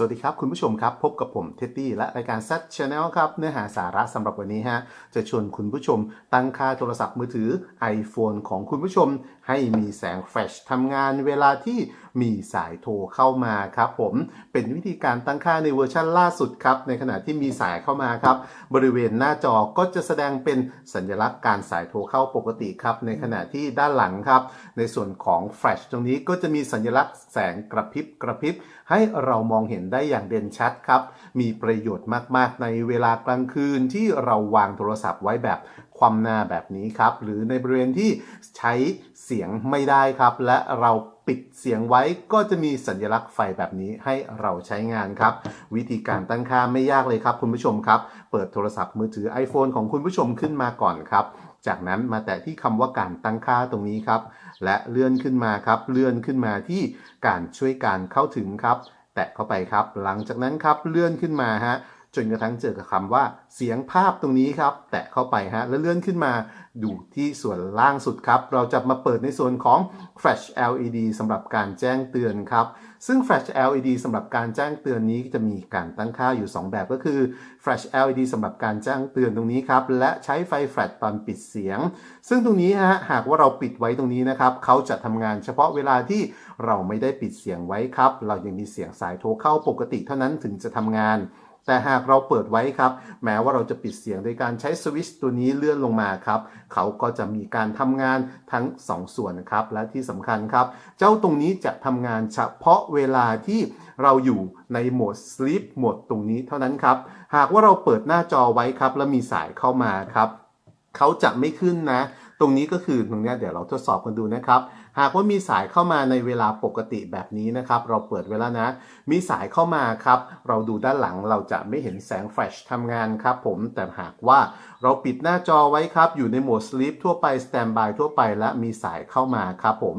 สวัสดีครับ คุณผู้ชมครับ พบกับผมเท็ดดี้และรายการ Z Channel ครับ เนื้อหาสาระสำหรับวันนี้ฮะ จะชวนคุณผู้ชมตั้งค่าโทรศัพท์มือถือ iPhone ของคุณผู้ชม ให้มีแสงแฟลชทำงานเวลาที่มีสายโทรเข้ามาครับผมเป็นวิธีการตั้งค่าในเวอร์ชันล่าสุดครับ ในขณะที่มีสายเข้ามาครับ บริเวณหน้าจอก็จะแสดงเป็นสัญลักษณ์การสายโทรเข้าปกติครับ ในขณะที่ด้านหลังครับ ในส่วนของแฟลชตรงนี้ก็จะมีสัญลักษณ์แสงกระพริบกระพริบให้เรามองเห็นได้อย่างเด่นชัดครับ มีประโยชน์มากๆ ในเวลากลางคืนที่เราวางโทรศัพท์ไว้แบบความหน้าแบบนี้ครับ หรือในบริเวณที่ใช้เสียงไม่ได้ครับ และเราปิดเสียงไว้ก็จะมีสัญลักษณ์ไฟแบบนี้ให้เราใช้งานครับ วิธีการตั้งค่าไม่ยากเลยครับ คุณผู้ชมครับ เปิดโทรศัพท์มือถือ iPhone ของคุณผู้ชมขึ้นมาก่อนครับ จากนั้นมาแตะที่คำว่าการตั้งค่าตรงนี้ครับ และเลื่อนขึ้นมาครับ เลื่อนขึ้นมาที่การช่วยการเข้าถึงครับ แตะเข้าไปครับ หลังจากนั้นครับเลื่อนขึ้นมาฮะ จนกระทั่งเจอกับคำว่าเสียงภาพตรงนี้ครับ แตะเข้าไปฮะแล้วเลื่อนขึ้นมาดูที่ส่วนล่างสุดครับ เราจะมาเปิดในส่วนของ Flash LED สำหรับการแจ้งเตือนครับ ซึ่ง Flash LED สำหรับการแจ้งเตือนนี้จะมีการตั้งค่าอยู่ 2 แบบก็คือ Flash LED สำหรับการแจ้งเตือนตรงนี้ครับ และใช้ไฟแฟลชตอนปิดเสียง ซึ่งตรงนี้ฮะหากว่าเราปิดไว้ตรงนี้นะครับเขาจะทำงานเฉพาะเวลาที่เราไม่ได้ปิดเสียงไว้ครับ เรายังมีเสียงสายโทรเข้าปกติเท่านั้นถึงจะทำงาน แต่หากเราเปิดไว้ครับ แม้ว่าเราจะปิดเสียงโดยการใช้สวิตช์ตัวนี้เลื่อนลงมาครับ เขาก็จะมีการทำงานทั้ง 2 ส่วนครับ และที่สำคัญครับ เจ้าตรงนี้จะทำงานเฉพาะเวลาที่เราอยู่ในโหมด sleep โหมดตรงนี้เท่านั้นครับ หากว่าเราเปิดหน้าจอไว้ครับ แล้วมีสายเข้ามาครับ เขาจะไม่ขึ้นนะ ตรงนี้ก็คือตรงนี้เดี๋ยวเราทดสอบกันดูนะครับ หากว่ามีสายเข้ามาในเวลาปกติแบบนี้นะครับ เราเปิดไว้แล้วนะ มีสายเข้ามาครับ เราดูด้านหลังเราจะไม่เห็นแสงแฟลชทำงานครับผมแต่หากว่าเราปิดหน้าจอไว้ครับ อยู่ในโหมด sleep ทั่วไป standby ทั่วไป และมีสายเข้ามาครับผม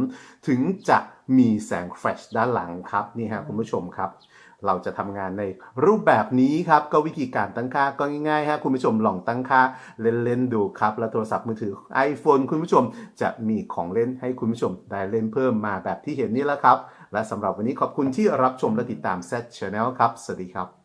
ถึงจะมีแสงแฟลชด้านหลังครับนี่ฮะคุณผู้ชมครับ เราจะทำงานในรูปแบบนี้ครับ ก็วิธีการตั้งค่าก็ง่ายๆฮะคุณผู้ชมลองตั้งค่าเล่นๆดูครับ แล้วโทรศัพท์มือถือ iPhone คุณผู้ชมจะมีของเล่นให้คุณผู้ชมได้เล่นเพิ่มมาแบบที่เห็นนี่แหละครับ และสำหรับวันนี้ขอบคุณที่รับชมและติดตาม Z Channel ครับ สวัสดีครับ